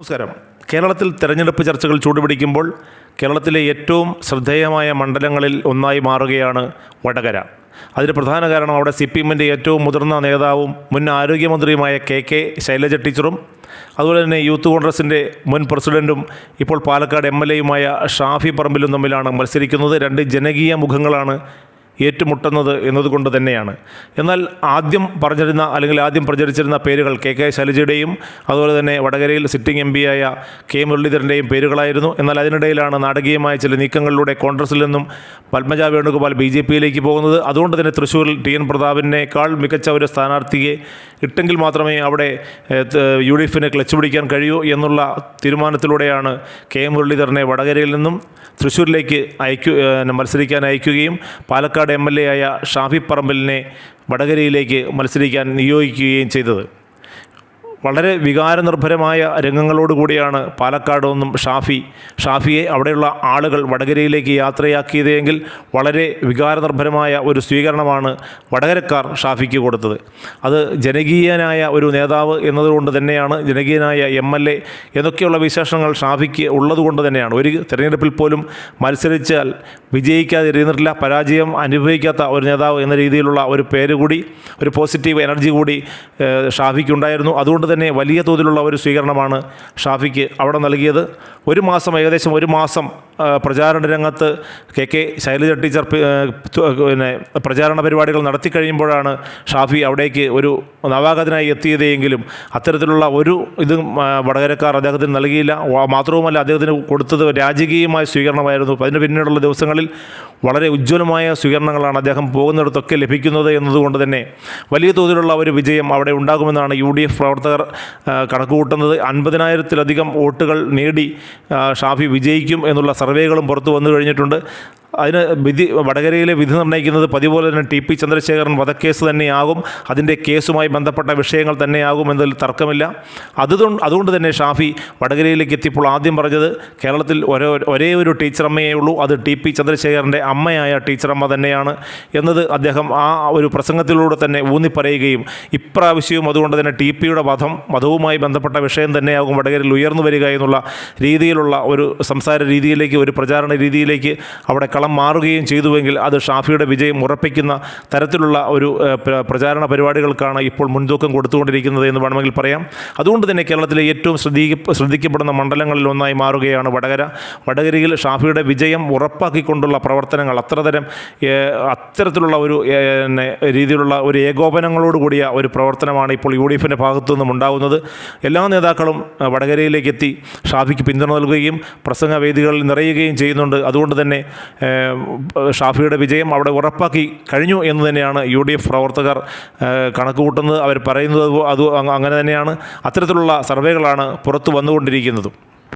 നമസ്കാരം. കേരളത്തിൽ തെരഞ്ഞെടുപ്പ് ചർച്ചകൾ ചൂടുപിടിക്കുമ്പോൾ കേരളത്തിലെ ഏറ്റവും ശ്രദ്ധേയമായ മണ്ഡലങ്ങളിൽ ഒന്നായി മാറുകയാണ് വടകര. അതിന് പ്രധാന കാരണം അവിടെ സി പി എമ്മിന്റെ ഏറ്റവും മുതിർന്ന നേതാവും മുൻ ആരോഗ്യമന്ത്രിയുമായ കെ കെ ശൈലജ ടീച്ചറും അതുപോലെ തന്നെ യൂത്ത് കോൺഗ്രസിന്റെ മുൻ പ്രസിഡന്റും ഇപ്പോൾ പാലക്കാട് എം എൽ എയുമായ ഷാഫി പറമ്പിലും തമ്മിലാണ് മത്സരിക്കുന്നത്. രണ്ട് ജനകീയ മുഖങ്ങളാണ് ഏറ്റുമുട്ടുന്നത് എന്നതുകൊണ്ട് തന്നെയാണ്. എന്നാൽ ആദ്യം പറഞ്ഞിരുന്ന അല്ലെങ്കിൽ ആദ്യം പ്രചരിച്ചിരുന്ന പേരുകൾ കെ കെ ശൈലജയുടെയും അതുപോലെ തന്നെ വടകരയിൽ സിറ്റിംഗ് എം പിയായ കെ മുരളീധരന്റെയും പേരുകളായിരുന്നു. എന്നാൽ അതിനിടയിലാണ് നാടകീയമായ ചില നീക്കങ്ങളിലൂടെ കോൺഗ്രസിൽ നിന്നും പത്മജ വേണുഗോപാൽ ബി ജെ പിയിലേക്ക് പോകുന്നത്. അതുകൊണ്ട് തന്നെ തൃശ്ശൂരിൽ ടി എൻ പ്രതാപിനേക്കാൾ മികച്ച ഒരു സ്ഥാനാർത്ഥിയെ ഇട്ടെങ്കിൽ മാത്രമേ അവിടെ യു ഡി എഫിന് ക്ലച്ച് പിടിക്കാൻ കഴിയൂ എന്നുള്ള തീരുമാനത്തിലൂടെയാണ് കെ മുരളീധരനെ വടകരയിൽ നിന്നും തൃശ്ശൂരിലേക്ക് അയക്കു മത്സരിക്കാൻ അയക്കുകയും പാലക്കാട് എം എൽ എ ആയ ഷാഫി പറമ്പലിനെ വടകരയിലേക്ക് മത്സരിക്കാൻ നിയോഗിക്കുകയും ചെയ്തത്. വളരെ വികാരനിർഭരമായ രംഗങ്ങളോടുകൂടിയാണ് പാലക്കാട് നിന്നും ഷാഫി ഷാഫിയെ അവിടെയുള്ള ആളുകൾ വടകരയിലേക്ക് യാത്രയാക്കിയതെങ്കിൽ വളരെ വികാരനിർഭരമായ ഒരു സ്വീകരണമാണ് വടകരക്കാർ ഷാഫിക്ക് കൊടുത്തത്. അത് ജനകീയനായ ഒരു നേതാവ് എന്നതുകൊണ്ട് തന്നെയാണ് ജനകീയനായ എം എൽ എ എന്നൊക്കെയുള്ള വിശേഷങ്ങൾ ഷാഫിക്ക് ഉള്ളതുകൊണ്ട് തന്നെയാണ്. ഒരു തിരഞ്ഞെടുപ്പിൽ പോലും മത്സരിച്ചാൽ വിജയിക്കാതിരുന്നിട്ടില്ല പരാജയം അനുഭവിക്കാത്ത ഒരു നേതാവ് എന്ന രീതിയിലുള്ള ഒരു പേര് കൂടി ഒരു പോസിറ്റീവ് എനർജി കൂടി ഷാഫിക്കുണ്ടായിരുന്നു അതുകൊണ്ട് തന്നെ വലിയ തോതിലുള്ള ഒരു സ്വീകരണമാണ് ഷാഫിക്ക് അവിടെ നൽകിയത്. ഒരു മാസം ഏകദേശം ഒരു മാസം പ്രചാരണ രംഗത്ത് കെ കെ ശൈലജ ടീച്ചർ പിന്നെ പ്രചാരണ പരിപാടികൾ നടത്തി കഴിയുമ്പോഴാണ് ഷാഫി അവിടേക്ക് ഒരു നവാഗതനായി എത്തിയതെങ്കിലും അത്തരത്തിലുള്ള ഒരു ഇതും വടകരക്കാർ അദ്ദേഹത്തിന് നൽകിയില്ല. മാത്രവുമല്ല അദ്ദേഹത്തിന് കൊടുത്തത് രാജകീയമായ സ്വീകരണമായിരുന്നു. അതിന് പിന്നീടുള്ള ദിവസങ്ങളിൽ വളരെ ഉജ്ജ്വലമായ സ്വീകരണങ്ങളാണ് അദ്ദേഹം പോകുന്നിടത്തൊക്കെ ലഭിക്കുന്നത് എന്നതുകൊണ്ട് തന്നെ വലിയ തോതിലുള്ള ഒരു വിജയം അവിടെ ഉണ്ടാകുമെന്നാണ് യു ഡി എഫ് പ്രവർത്തകർ കണക്കുകൂട്ടുന്നത്. അൻപതിനായിരത്തിലധികം വോട്ടുകൾ നേടി ഷാഫി വിജയിക്കും എന്നുള്ള സർവേകളും പുറത്തു വന്നു കഴിഞ്ഞിട്ടുണ്ട്. അതിന് വിധി വടകരയിലെ വിധി നിർണയിക്കുന്നത് പതിപോലെ തന്നെ ടി പി ചന്ദ്രശേഖരൻ വധക്കേസ് തന്നെയാകും. അതിന്റെ കേസുമായി ബന്ധപ്പെട്ട വിഷയങ്ങൾ തന്നെയാകും എന്നതിൽ തർക്കമില്ല. അതുകൊണ്ട് അതുകൊണ്ട് തന്നെ ഷാഫി വടകരയിലേക്ക് എത്തിയപ്പോൾ ആദ്യം പറഞ്ഞത് കേരളത്തിൽ ഒരേ ഒരേ ഒരു ടീച്ചറമ്മയേ ഉള്ളൂ. അത് ടി പി ചന്ദ്രശേഖരന്റെ അമ്മയായ ടീച്ചറമ്മ തന്നെയാണ് എന്നത് അദ്ദേഹം ആ ഒരു പ്രസംഗത്തിലൂടെ തന്നെ ഊന്നിപ്പറയുകയും ഇപ്രാവശ്യവും അതുകൊണ്ട് തന്നെ ടി പിയുടെ വധം വധവുമായി ബന്ധപ്പെട്ട വിഷയം തന്നെയാകും വടകരയിൽ ഉയർന്നു വരിക എന്നുള്ള രീതിയിലുള്ള ഒരു സംസാര രീതിയിലേക്ക് ഒരു പ്രചാരണ രീതിയിലേക്ക് അവിടെ കളം മാറുകയും ചെയ്തുവെങ്കിൽ അത് ഷാഫിയുടെ വിജയം ഉറപ്പിക്കുന്ന തരത്തിലുള്ള ഒരു പ്രചാരണ പരിപാടികൾക്കാണ് ഇപ്പോൾ മുൻതൂക്കം കൊടുത്തുകൊണ്ടിരിക്കുന്നത് എന്ന് വേണമെങ്കിൽ പറയാം. അതുകൊണ്ട് തന്നെ കേരളത്തിലെ ഏറ്റവും ശ്രദ്ധി ശ്രദ്ധിക്കപ്പെടുന്ന മണ്ഡലങ്ങളിൽ ഒന്നായി മാറുകയാണ് വടകര. വടകരയിൽ ഷാഫിയുടെ വിജയം ഉറപ്പാക്കിക്കൊണ്ടുള്ള പ്രവർത്തനങ്ങൾ അത്രതരം അത്തരത്തിലുള്ള ഒരു രീതിയിലുള്ള ഒരു ഏകോപനങ്ങളോട് കൂടിയ ഒരു പ്രവർത്തനമാണ് ഇപ്പോൾ യു ഡി എഫിന്റെ ഭാഗത്തു നിന്നും ഉണ്ടാകുന്നത് എല്ലാ നേതാക്കളും വടകരയിലേക്ക് എത്തി ഷാഫിക്ക് പിന്തുണ നൽകുകയും പ്രസംഗ വേദികളിൽ നിറയുകയും ചെയ്യുന്നുണ്ട്. അതുകൊണ്ട് തന്നെ ഷാഫിയുടെ വിജയം അവിടെ ഉറപ്പാക്കി കഴിഞ്ഞു എന്ന് തന്നെയാണ് യു ഡി എഫ് പ്രവർത്തകർ കണക്ക് കൂട്ടുന്നത് അവർ പറയുന്നത് അത് അങ്ങനെ തന്നെയാണ്. അത്തരത്തിലുള്ള സർവേകളാണ് പുറത്തു വന്നുകൊണ്ടിരിക്കുന്നതും.